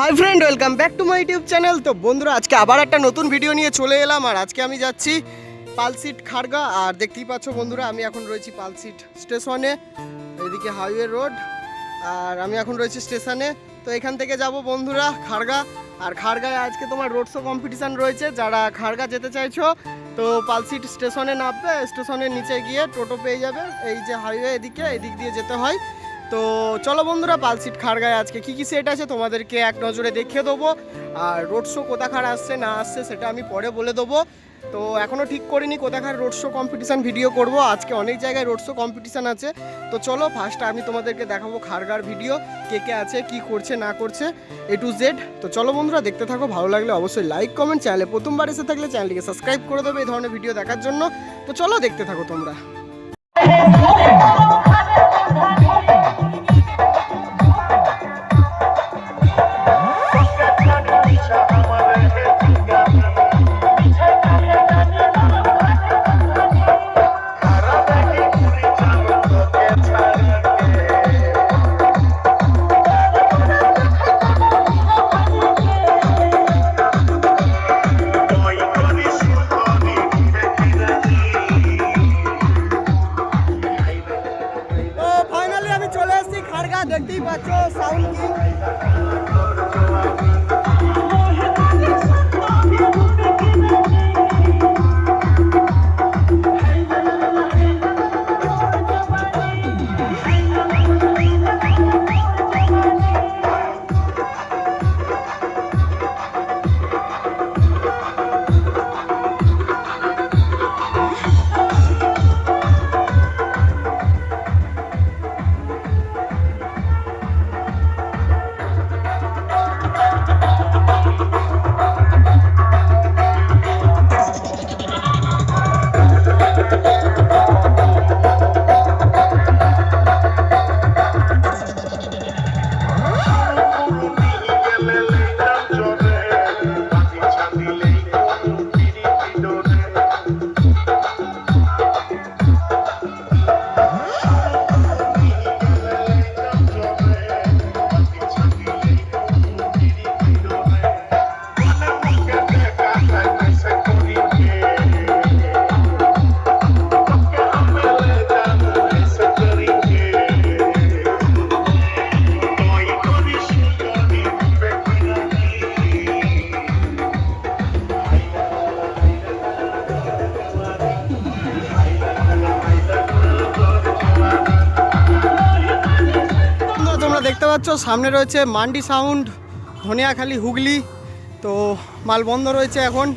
Hi friend welcome back to my YouTube channel তো বন্ধুরা, আজকে আবার একটা নতুন ভিডিও নিয়ে চলে এলাম, আর আজকে আমি যাচ্ছি পালসিট খাড়গা। আর দেখতেই পাচ্ছ বন্ধুরা, আমি এখন রয়েছি পালসিট স্টেশনে, এদিকে হাইওয়ে রোড আর আমি এখন রয়েছি স্টেশনে। তো এখান থেকে যাব বন্ধুরা খাড়গা। আর খাড়গায় আজকে তোমার রোড শো কম্পিটিশান রয়েছে, যারা খাড়গা যেতে চাইছো, তো পালসিট স্টেশনে নামবে, স্টেশনের নিচে গিয়ে টোটো পেয়ে যাবে। এই যে হাইওয়ে এদিকে, এদিক দিয়ে যেতে হয়। তো চলো বন্ধুরা পালসিট খাড়গায় আজকে কি কি সেট আছে তোমাদেরকে এক নজরে দেখিয়ে দেবো। আর রোড শো কোথাকার আসছে, না আসছে সেটা আমি পরে বলে দেবো। তো এখনও ঠিক করিনি কোথাকার রোড শো কম্পিটিশান ভিডিও করব। আজকে অনেক জায়গায় রোড শো কম্পিটিশান আছে। তো চলো ফার্স্ট আমি তোমাদেরকে দেখাবো খাড়গার ভিডিও কে কে আছে, কি করছে, না করছে এ টু জেড তো চলো বন্ধুরা, দেখতে থাকো, ভালো লাগলে অবশ্যই লাইক কমেন্ট চ্যানেলে প্রথমবার এসে থাকলে চ্যানেলটিকে সাবস্ক্রাইব করে দেবে এই ধরনের ভিডিও দেখার জন্য। তো চলো, দেখতে থাকো তোমরা। দেখতেই পাচ্ছ সাউন্ড কিং? পাচ্ছ, সামনে রয়েছে মান্ডি সাউন্ড, ধনিয়াখালি হুগলি। তো মাল বন্ধ রয়েছে এখন।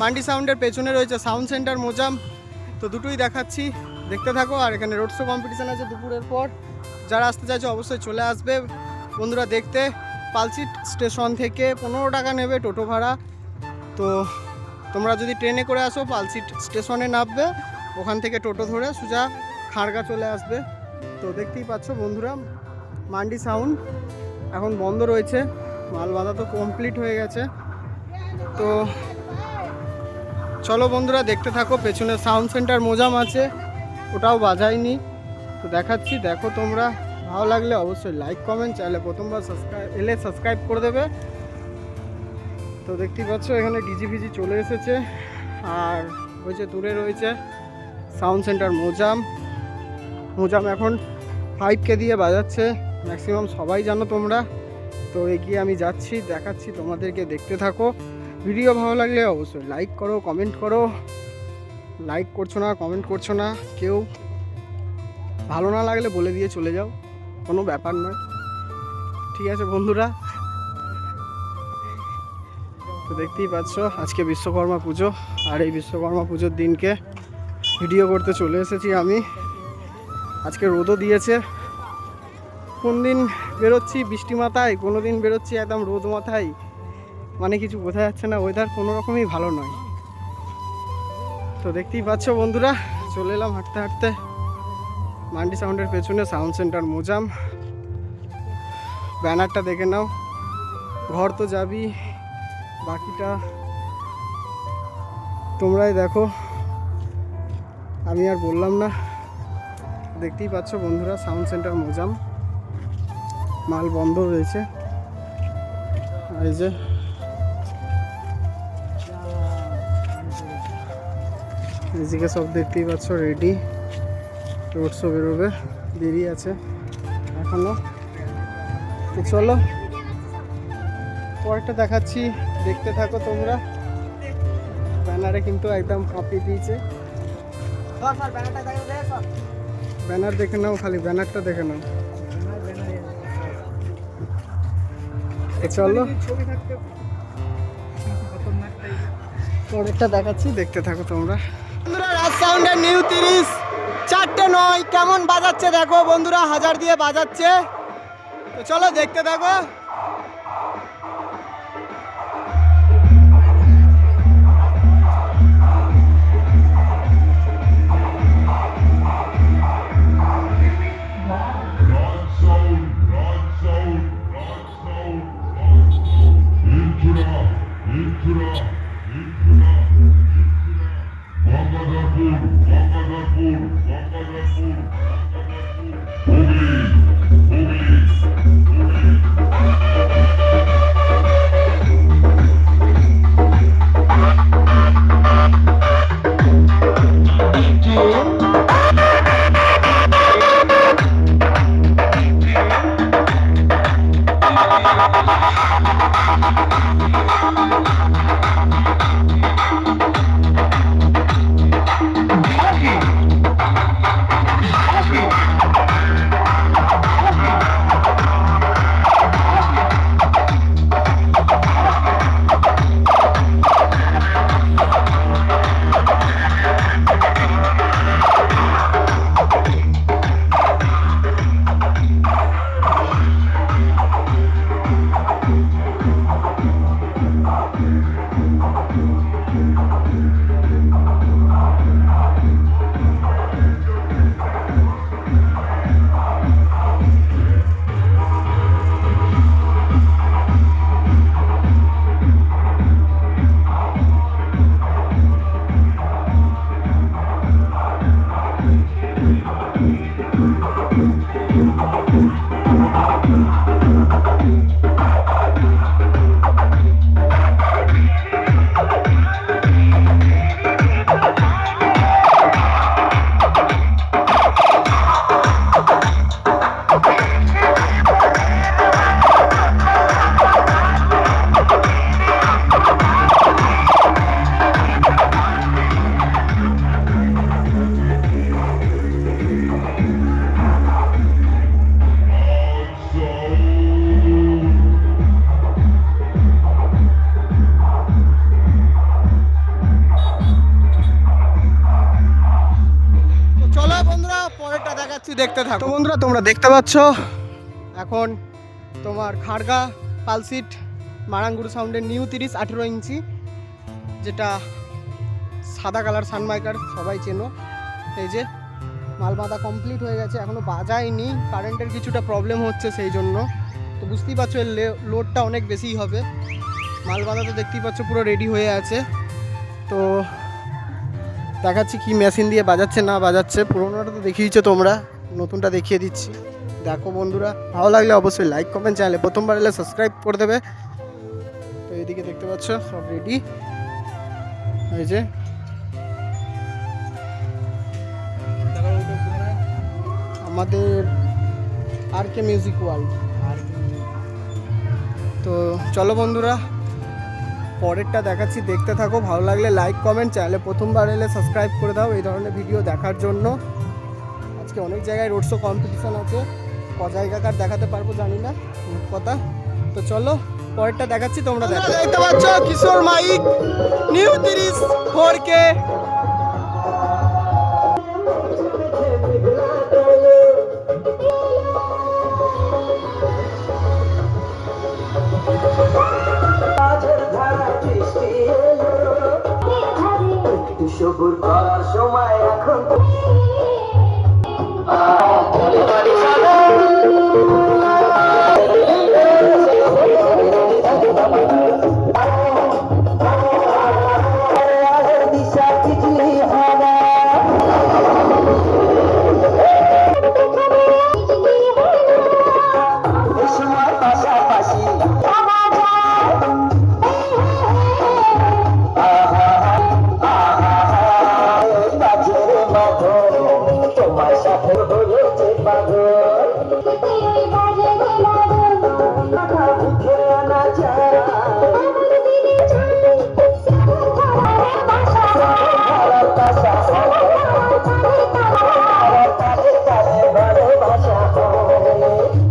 মান্ডি সাউন্ডের পেছনে রয়েছে সাউন্ড সেন্টার মোজাম। তো দুটোই দেখাচ্ছি, দেখতে থাকো। আর এখানে রোড শো কম্পিটিশান আছে দুপুরের পর। যারা আসতে চাইছে, অবশ্যই চলে আসবে। বন্ধুরা, দেখতে। পালসিট স্টেশন থেকে পনেরো টাকা নেবে টোটো ভাড়া। তো তোমরা যদি ট্রেনে করে আসো, পালসিট স্টেশনে নামবে। ওখান থেকে টোটো ধরে সোজা খাড়গা চলে আসবে। তো দেখতেই পাচ্ছ বন্ধুরা মান্ডি সাউন্ড। এখন বন্ধ রয়েছে মাল বাঁধা তো কমপ্লিট হয়ে গেছে। তো চলো বন্ধুরা, দেখতে থাকো, পেছনে সাউন্ড সেন্টার মোজাম আছে, ওটাও বাজাইনি তো দেখাচ্ছি, দেখো তোমরা, ভালো লাগলে অবশ্যই লাইক কমেন্ট চাইলে প্রথমবার সাবস্ক্রাইব এলে সাবস্ক্রাইব করে দেবে। তো দেখতেই পাচ্ছ, এখানে ডিজি ফিজি চলে এসেছে, আর ওই যে দূরে রয়েছে সাউন্ড সেন্টার মোজাম। মোজাম এখন ফাইভকে দিয়ে বাজাচ্ছে। ম্যাক্সিমাম সবাই জানো তোমরা। তো এগিয়ে আমি যাচ্ছি, দেখাচ্ছি, তোমাদেরকে দেখতে থাকো। ভিডিও ভালো লাগলে অবশ্যই লাইক করো কমেন্ট করো। লাইক করছ না কমেন্ট করছ না, কেউ ভালো না লাগলে বলে দিয়ে চলে যাও। কোনো ব্যাপার নয়। ঠিক আছে বন্ধুরা। তো দেখতেই পাচ্ছ, আজকে বিশ্বকর্মা পুজো। আর এই বিশ্বকর্মা পুজোর দিনকে ভিডিও করতে চলে এসেছি আমি। আজকে রোদও দিয়েছে। কোন দিন বেরোচ্ছি বৃষ্টি মাথায় কোনো দিন বেরোচ্ছি একদম রোদ মাথায় মানে কিছু বোঝা যাচ্ছে না ওয়েদার কোনো রকমই ভালো নয়। তো দেখতেই পাচ্ছ বন্ধুরা, চলে এলাম হাঁটতে হাঁটতে। মান্ডি সাউন্ডের পেছনে সাউন্ড সেন্টার মোজাম। ব্যানারটা দেখে নাও। ঘর তো যাবি, বাকিটা তোমরাই দেখো। আমি আর বললাম না। দেখতেই পাচ্ছ বন্ধুরা, সাউন্ড সেন্টার মোজাম। মাল বন্ধ রয়েছে এই যে। এদিকে সব দেখতেই পাচ্ছ রেডি রোড শো বেরোবে। দেরি আছে এখনও। তো চলো পরেরটা দেখাচ্ছি। দেখতে থাকো তোমরা। ব্যানারে কিন্তু একদম কাঁপিয়ে দিয়েছে। ব্যানার দেখে নাও খালি ব্যানারটা দেখে নাও। চলো। পরেরটা দেখাচ্ছি দেখতে থাকো তোমরা। বন্ধুরা রাজ সাউন্ডের নিউ তিরিশ চারটে নয়। কেমন বাজাচ্ছে দেখো বন্ধুরা হাজার দিয়ে বাজাচ্ছে। তো চলো দেখতে থাকো। Bangladapur, Bangladapur, Bangladapur, Bangladapur. দেখতে থাকো। বন্ধুরা, তোমরা দেখতে পাচ্ছ, এখন তোমার খাড়গা পালসিট মারাঙ্গুড় সাউন্ডের নিউ তিরিশ আঠেরো ইঞ্চি, যেটা সাদা কালার সানমাইকার, সবাই চেনো। এই যে মাল বাঁধা কমপ্লিট হয়ে গেছে এখনও বাজায়নি। কারেন্টের কিছুটা প্রবলেম হচ্ছে সেই জন্য। তো বুঝতেই পারছ, এর লোডটা অনেক বেশিই হবে। মাল বাঁধা তো দেখতেই পাচ্ছ, পুরো রেডি হয়ে আছে। তো দেখাচ্ছি কি মেশিন দিয়ে বাজাচ্ছে, না বাজাচ্ছে। পুরোনোটা তো দেখিয়েছো তোমরা। নতুনটা দেখিয়ে দিচ্ছি। দেখো বন্ধুরা, ভালো লাগলে অবশ্যই লাইক কমেন্ট চ্যানেলে প্রথমবার এলে সাবস্ক্রাইব করে দেবে। তো এদিকে দেখতে পাচ্ছ, সব রেডি এই যে। আমাদের আর কে মিউজিক ওয়ার্ল্ড তো চলো বন্ধুরা, পরেরটা দেখাচ্ছি, দেখতে থাকো। ভালো লাগলে লাইক কমেন্ট চ্যানেলে প্রথমবার এলে সাবস্ক্রাইব করে দাও। এই ধরনের ভিডিও দেখার জন্য। আজকে অনেক জায়গায় রোড শো কম্পিটিশান আছে। ক জায়গাকার দেখাতে পারব জানি না কথা। তো চলো পরেরটা দেখাচ্ছি তোমরা দেখো। দেখতে পাচ্ছ কিশোর মাইক নিউ তিরিশ ফোর কে সবুর করার সময় এখন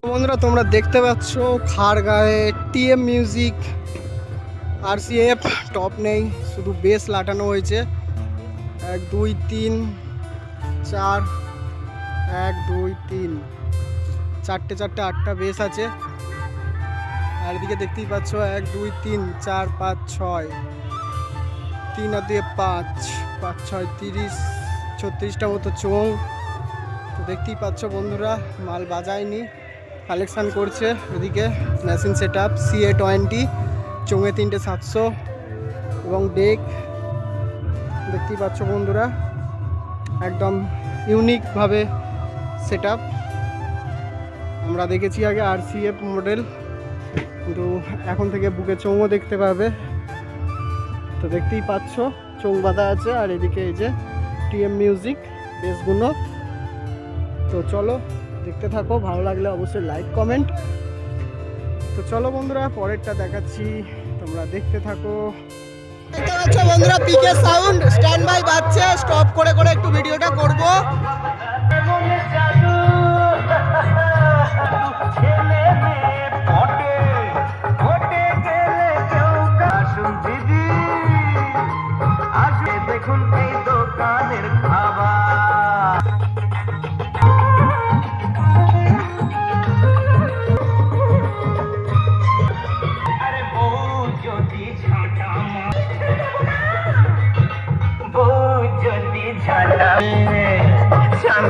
বন্ধুরা, তোমরা দেখতে পাচ্ছ, খাড়গায়ে টিএম মিউজিক আর সি এফ টপ নেই, শুধু বেস লাটানো হয়েছে। এক, দুই, তিন, চার এক, দুই, তিন। চারটে চারটে, আটটা বেস আছে। আর এদিকে দেখতেই পাচ্ছ, এক, দুই, তিন, চার, পাঁচ, ছয়। তিন আর দিয়ে পাঁচ পাঁচ, ছয়, তিরিশ, ছত্রিশটা মতো চোং তো দেখতেই পাচ্ছ বন্ধুরা, মাল বাজায়নি। কালেকশান করছে এদিকে machine set up C A twenty, চোঙে তিনটে সাতশো এবং ডেক। দেখতেই পাচ্ছ বন্ধুরা, একদম ইউনিকভাবে সেট আমরা দেখেছি আগে আর সি এফ মডেল কিন্তু এখন থেকে বুকে চোঙও দেখতে পাবে। তো দেখতেই পাচ্ছ চোং বাঁধা আছে আর এদিকে এই যে টিএম মিউজিক বেসগুলো তো চলো দেখতে থাকো, ভালো লাগলে অবশ্যই লাইক কমেন্ট তো চলো বন্ধুরা, পরেরটা দেখাচ্ছি। তোমরা দেখতে থাকো। দেখতে পাচ্ছ বন্ধুরা পিকে সাউন্ড স্ট্যান্ড বাই বাজছে। স্টপ করে করে একটু ভিডিওটা করব।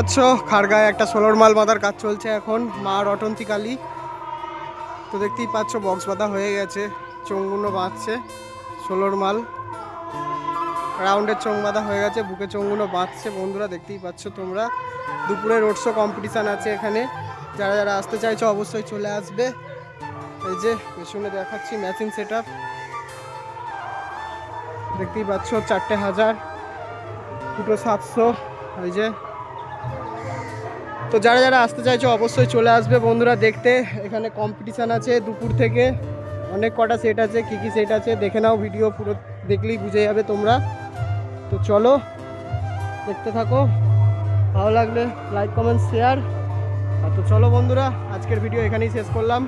পাচ্ছ। খাড়গায় একটা সোলার মাল বাঁধার কাজ চলছে এখন, মা রটন্তী কালী তো দেখতেই পাচ্ছ বক্স বাঁধা হয়ে গেছে চোঙগুলো বাঁধছে সোলোর মাল। রাউন্ডের চোং বাঁধা হয়ে গেছে, বুকে চোঙগুলো বাঁধছে, বন্ধুরা দেখতেই পাচ্ছ তোমরা। দুপুরে রোড শো কম্পিটিশান আছে এখানে, যারা যারা আসতে চাইছো অবশ্যই চলে আসবে। এই যে, পেছনে দেখাচ্ছি ম্যাচিং সেট আপ দেখতেই পাচ্ছ, চারটে হাজার, দুটো সাতশো, এই যে। তো যারা যারা আসতে চাইছো, অবশ্যই চলে আসবে বন্ধুরা দেখতে। এখানে কম্পিটিশান আছে দুপুর থেকে। অনেক কটা সেট আছে, কী কী সেট আছে, দেখে নাও ভিডিও পুরো, দেখলেই বুঝে যাবে তোমরা। তো চলো, দেখতে থাকো। ভালো লাগলে লাইক কমেন্ট শেয়ার আর তো চলো বন্ধুরা, আজকের ভিডিও এখানেই শেষ করলাম।